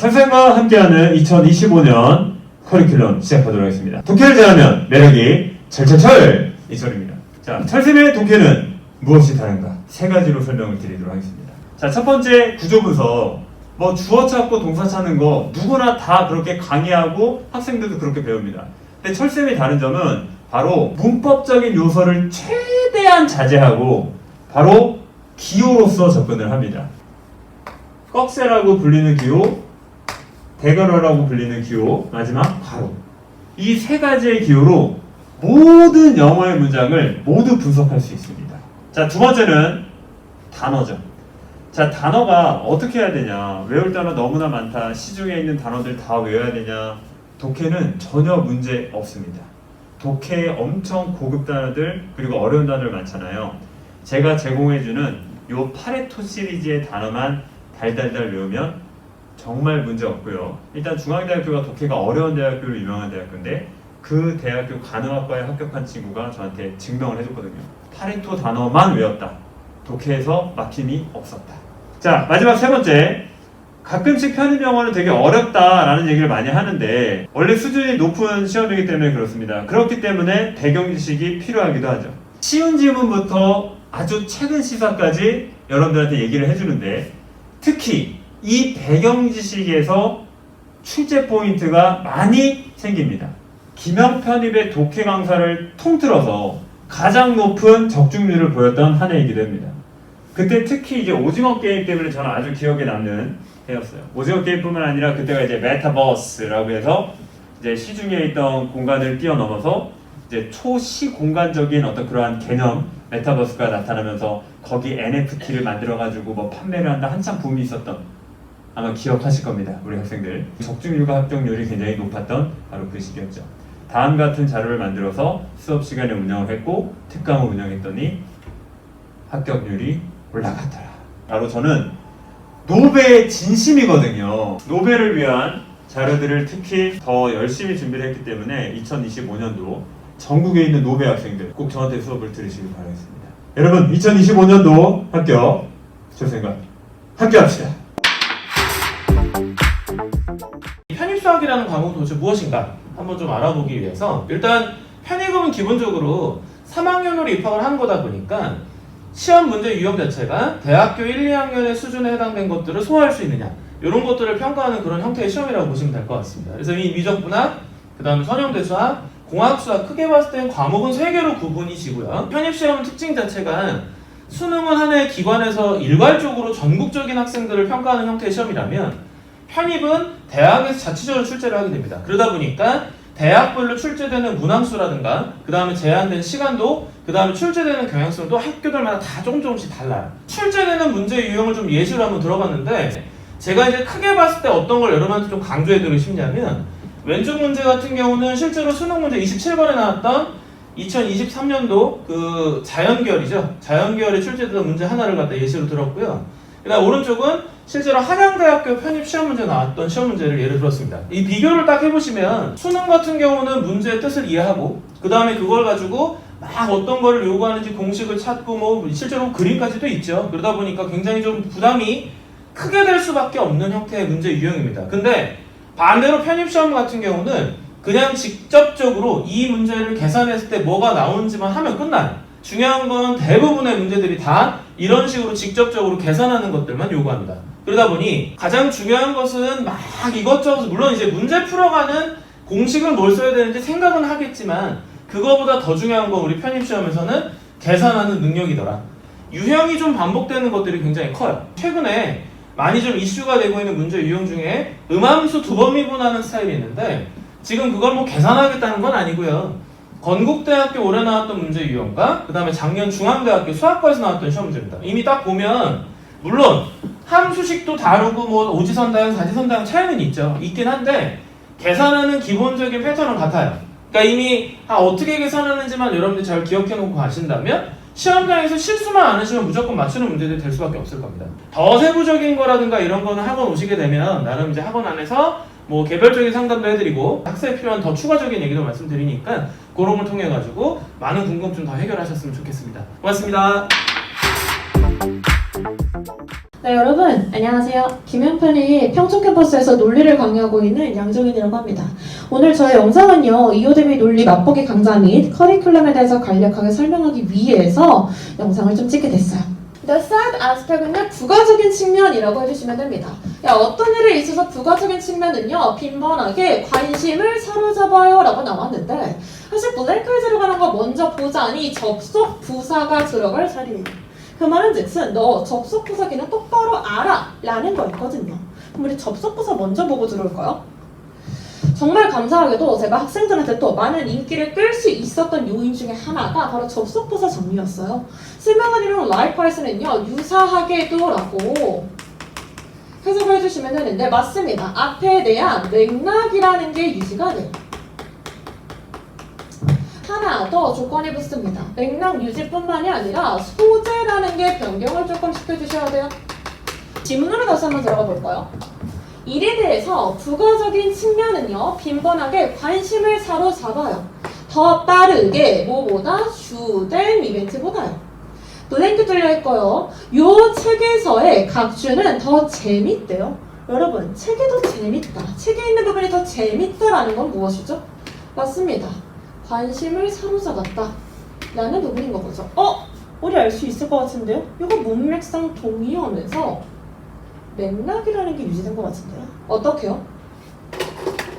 천생과 함께하는 2025년 커리큘럼 시작하도록 하겠습니다. 독해를 잘하면 매력이 철철철 이 소리입니다. 자, 철샘의 독해는 무엇이 다른가? 세 가지로 설명을 드리도록 하겠습니다. 자, 첫 번째 구조 분석. 뭐 주어 찾고 동사 찾는 거 누구나 다 그렇게 강의하고 학생들도 그렇게 배웁니다. 근데 철샘이 다른 점은 바로 문법적인 요소를 최대한 자제하고 바로 기호로서 접근을 합니다. 꺽쇠라고 불리는 기호, 대괄호라고 불리는 기호, 마지막 가로. 이세 가지의 기호로 모든 영어의 문장을 모두 분석할 수 있습니다. 자, 두 번째는 단어죠. 자, 단어가 어떻게 해야 되냐. 외울 단어 너무나 많다. 시중에 있는 단어들 다 외워야 되냐. 독해는 전혀 문제 없습니다. 독해에 엄청 고급 단어들, 그리고 어려운 단어들 많잖아요. 제가 제공해주는 요 파레토 시리즈의 단어만 달달달 외우면 정말 문제 없고요. 일단 중앙대학교가 독해가 어려운 대학교로 유명한 대학교인데 그 대학교 간호학과에 합격한 친구가 저한테 증명을 해줬거든요. 파레토 단어만 외웠다. 독해에서 막힘이 없었다. 자 마지막 세 번째 가끔씩 편입 영어는 되게 어렵다라는 얘기를 많이 하는데 원래 수준이 높은 시험이기 때문에 그렇습니다. 그렇기 때문에 배경 지식이 필요하기도 하죠. 쉬운 질문부터 아주 최근 시사까지 여러분들한테 얘기를 해주는데 특히 이 배경 지식에서 출제 포인트가 많이 생깁니다. 김영 편입의 독해 강사를 통틀어서 가장 높은 적중률을 보였던 한 해이기도 합니다. 그때 특히 이제 오징어 게임 때문에 저는 아주 기억에 남는 해였어요. 오징어 게임뿐만 아니라 그때가 이제 메타버스라고 해서 이제 시중에 있던 공간을 뛰어넘어서 이제 초시 공간적인 어떤 그러한 개념 메타버스가 나타나면서 거기 NFT를 만들어 가지고 뭐 판매를 한다 한참 붐이 있었던 아마 기억하실 겁니다. 우리 학생들 적중률과 합격률이 굉장히 높았던 바로 그 시기였죠. 다음 같은 자료를 만들어서 수업 시간에 운영을 했고 특강을 운영했더니 합격률이 올라갔더라. 바로 저는 노베의 진심이거든요. 노베를 위한 자료들을 특히 더 열심히 준비를 했기 때문에 2025년도 전국에 있는 노베 학생들 꼭 저한테 수업을 들으시길 바라겠습니다. 여러분 2025년도 합격 조생과 함께 합시다. 수학이라는 과목은 도대체 무엇인가 한번 좀 알아보기 위해서 일단 편입은 기본적으로 3학년으로 입학을 한 거다 보니까 시험 문제 유형 자체가 대학교 1, 2학년의 수준에 해당된 것들을 소화할 수 있느냐 이런 것들을 평가하는 그런 형태의 시험이라고 보시면 될 것 같습니다. 그래서 이 미적분학, 그 다음에 선형대수학, 공학수학 크게 봤을 땐 과목은 세 개로 구분이 지고요. 편입시험은 특징 자체가 수능은 한해 기관에서 일괄적으로 전국적인 학생들을 평가하는 형태의 시험이라면 편입은 대학에서 자치적으로 출제를 하게 됩니다. 그러다 보니까 대학별로 출제되는 문항수라든가 그 다음에 제한된 시간도 그 다음에 출제되는 경향성도 학교들마다 다 조금 조금씩 달라요. 출제되는 문제 유형을 좀 예시로 한번 들어봤는데 제가 이제 크게 봤을 때 어떤 걸 여러분한테 좀 강조해드리고 싶냐면 왼쪽 문제 같은 경우는 실제로 수능 문제 27번에 나왔던 2023년도 그 자연계열이죠. 자연계열에 출제되던 문제 하나를 갖다 예시로 들었고요. 그다음 오른쪽은 실제로 한양대학교 편입 시험 문제 나왔던 시험 문제를 예를 들었습니다. 이 비교를 딱 해보시면 수능 같은 경우는 문제의 뜻을 이해하고 그 다음에 그걸 가지고 막 어떤 거를 요구하는지 공식을 찾고 뭐 실제로 그림까지도 있죠. 그러다 보니까 굉장히 좀 부담이 크게 될 수밖에 없는 형태의 문제 유형입니다. 근데 반대로 편입 시험 같은 경우는 그냥 직접적으로 이 문제를 계산했을 때 뭐가 나오는지만 하면 끝나요. 중요한 건 대부분의 문제들이 다 이런 식으로 직접적으로 계산하는 것들만 요구합니다. 그러다 보니 가장 중요한 것은 막 이것저것 물론 이제 문제 풀어가는 공식을 뭘 써야 되는지 생각은 하겠지만 그거보다 더 중요한 건 우리 편입 시험에서는 계산하는 능력이더라. 유형이 좀 반복되는 것들이 굉장히 커요. 최근에 많이 좀 이슈가 되고 있는 문제 유형 중에 음함수 두 번 미분하는 스타일이 있는데 지금 그걸 뭐 계산하겠다는 건 아니고요. 건국대학교 올해 나왔던 문제 유형과 그 다음에 작년 중앙대학교 수학과에서 나왔던 시험 문제입니다. 이미 딱 보면 물론 함수식도 다르고 뭐 오지선다형, 사지선다형 차이는 있죠. 있긴 한데 계산하는 기본적인 패턴은 같아요. 그러니까 이미 아, 어떻게 계산하는지만 여러분들이 잘 기억해 놓고 가신다면 시험장에서 실수만 안 하시면 무조건 맞추는 문제들이 될 수밖에 없을 겁니다. 더 세부적인 거라든가 이런 거는 학원 오시게 되면 나름 이제 학원 안에서 뭐 개별적인 상담도 해드리고 학생에 필요한 더 추가적인 얘기도 말씀드리니까 그런 걸 통해 가지고 많은 궁금증 더 해결하셨으면 좋겠습니다. 고맙습니다. 네, 여러분, 안녕하세요. 김현편이 평촌 캠퍼스에서 논리를 강의하고 있는 양정인이라고 합니다. 오늘 저의 영상은요, 이오데미 논리 맛보기 강좌 및 커리큘럼에 대해서 간략하게 설명하기 위해서 영상을 좀 찍게 됐어요. The third aspect은요, 부가적인 측면이라고 해주시면 됩니다. 야, 어떤 일에 있어서 부가적인 측면은요, 빈번하게 관심을 사로잡아요 라고 나왔는데, 사실 블랙홀 들어가는 거 먼저 보자니 접속 부사가 들어갈 자리예요. 그 말은 즉슨 너 접속 부사기는 똑바로 알아 라는 거였거든요. 그럼 우리 접속 부사 먼저 보고 들어올까요? 정말 감사하게도 제가 학생들한테 또 많은 인기를 끌 수 있었던 요인 중에 하나가 바로 접속 부사 정리였어요. 설명한 이름 likewise는요 유사하게도라고 해석을 해주시면 되는데 맞습니다. 앞에 대한 맥락이라는 게 유지가 돼요. 하나 더 조건이 붙습니다. 맥락 유지뿐만이 아니라 소재라는 게 변경을 조금 시켜주셔야 돼요. 지문으로 다시 한번 들어가 볼까요? 일에 대해서 부가적인 측면은요, 빈번하게 관심을 사로잡아요. 더 빠르게, 뭐보다? 주된 이벤트보다요. 블랭크 뚫려 있고요. 요 책에서의 각 주는 더 재밌대요. 여러분, 책이 더 재밌다. 책에 있는 부분이 더 재밌다라는 건 무엇이죠? 맞습니다. 관심을 사로잡았다. 라는 부분인 거죠. 어? 우리 알 수 있을 것 같은데요? 이거 문맥상 동의어면서 맥락이라는 게 유지된 것 같은데요? 어떻게요?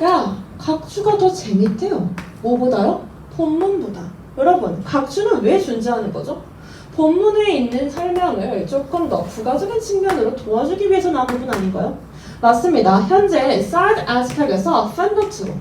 야, 각주가 더 재밌대요. 뭐보다요? 본문보다. 여러분, 각주는 왜 존재하는 거죠? 본문에 있는 설명을 조금 더 부가적인 측면으로 도와주기 위해서 나온 부분 아닌가요? 맞습니다. 현재 third aspect에서 footnote로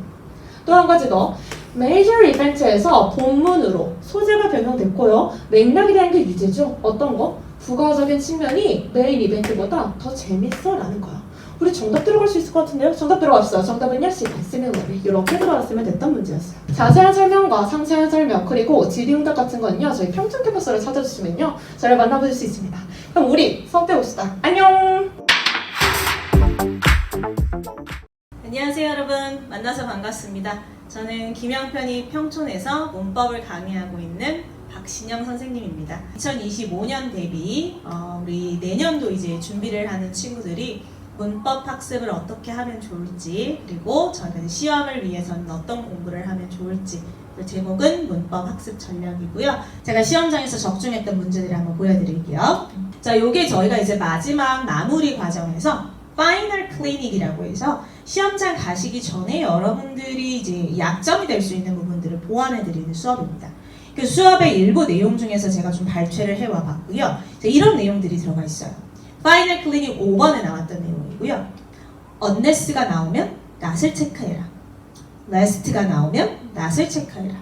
또 한 가지 더 메이저 이벤트에서 본문으로 소재가 변경됐고요. 맥락이라는 게 유죄죠. 어떤 거? 부가적인 측면이 메인 이벤트보다 더 재밌어 라는 거야. 우리 정답 들어갈 수 있을 것 같은데요? 정답 들어갑시다. 정답은요, C, similarly. 이렇게 들어갔으면 됐던 문제였어요. 자세한 설명과 상세한 설명, 그리고 질의응답 같은 건요, 저희 평촌 캠퍼스를 찾아주시면요, 저를 만나보실 수 있습니다. 그럼 우리 수업 때 봅시다. 안녕! 안녕하세요 여러분 만나서 반갑습니다. 저는 김영편이 평촌에서 문법을 강의하고 있는 박신영 선생님입니다. 2025년 대비 어, 우리 내년도 이제 준비를 하는 친구들이 문법 학습을 어떻게 하면 좋을지 그리고 이제 시험을 위해서는 어떤 공부를 하면 좋을지 그 제목은 문법 학습 전략이고요. 제가 시험장에서 적중했던 문제들을 한번 보여드릴게요. 자, 요게 저희가 이제 마지막 마무리 과정에서 파이널 클리닉이라고 해서 시험장 가시기 전에 여러분들이 이제 약점이 될 수 있는 부분들을 보완해 드리는 수업입니다. 그 수업의 일부 내용 중에서 제가 좀 발췌를 해와 봤고요. 이런 내용들이 들어가 있어요. 파이널 클리닉 5번에 나왔던 내용이고요. unless가 나오면 낫을 체크해라. last가 나오면 낫을 체크해라.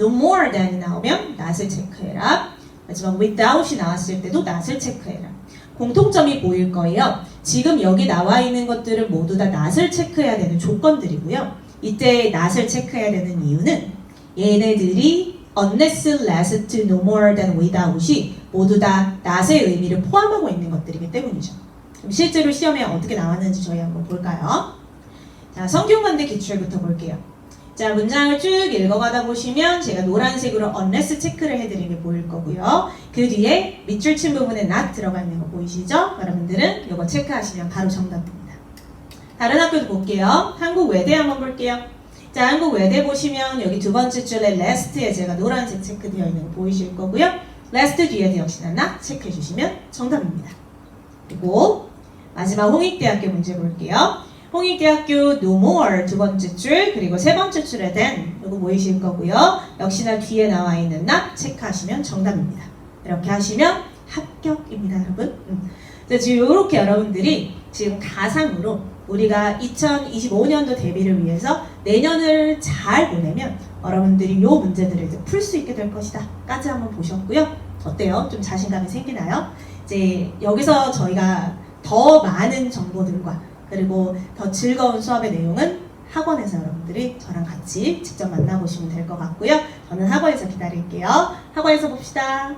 no more than이 나오면 낫을 체크해라. 하지만 without이 나왔을 때도 낫을 체크해라. 공통점이 보일 거예요. 지금 여기 나와 있는 것들은 모두 다 낫을 체크해야 되는 조건들이고요. 이때 낫을 체크해야 되는 이유는 얘네들이 unless, last, no more than without이 모두 다 낫의 의미를 포함하고 있는 것들이기 때문이죠. 그럼 실제로 시험에 어떻게 나왔는지 저희 한번 볼까요? 자, 성균관대 기출부터 볼게요. 자, 문장을 쭉 읽어가다 보시면 제가 노란색으로 unless 체크를 해드린 게 보일 거고요. 그 뒤에 밑줄 친 부분에 not 들어가 있는 거 보이시죠? 여러분들은 이거 체크하시면 바로 정답입니다. 다른 학교도 볼게요. 한국 외대 한번 볼게요. 자, 한국 외대 보시면 여기 두 번째 줄에 last에 제가 노란색 체크되어 있는 거 보이실 거고요. last 뒤에도 역시나 not 체크해 주시면 정답입니다. 그리고 마지막 홍익대학교 문제 볼게요. 홍익대학교 no more 두 번째 줄 그리고 세 번째 줄에 된 이거 보이실 거고요. 역시나 뒤에 나와 있는 not 체크하시면 정답입니다. 이렇게 하시면 합격입니다, 여러분. 음. 자, 지금 이렇게 여러분들이 지금 가상으로 우리가 2025년도 대비를 위해서 내년을 잘 보내면 여러분들이 이 문제들을 풀수 있게 될 것이다. 까지 한번 보셨고요. 어때요? 좀 자신감이 생기나요? 이제 여기서 저희가 더 많은 정보들과 그리고 더 즐거운 수업의 내용은 학원에서 여러분들이 저랑 같이 직접 만나보시면 될 것 같고요. 저는 학원에서 기다릴게요. 학원에서 봅시다.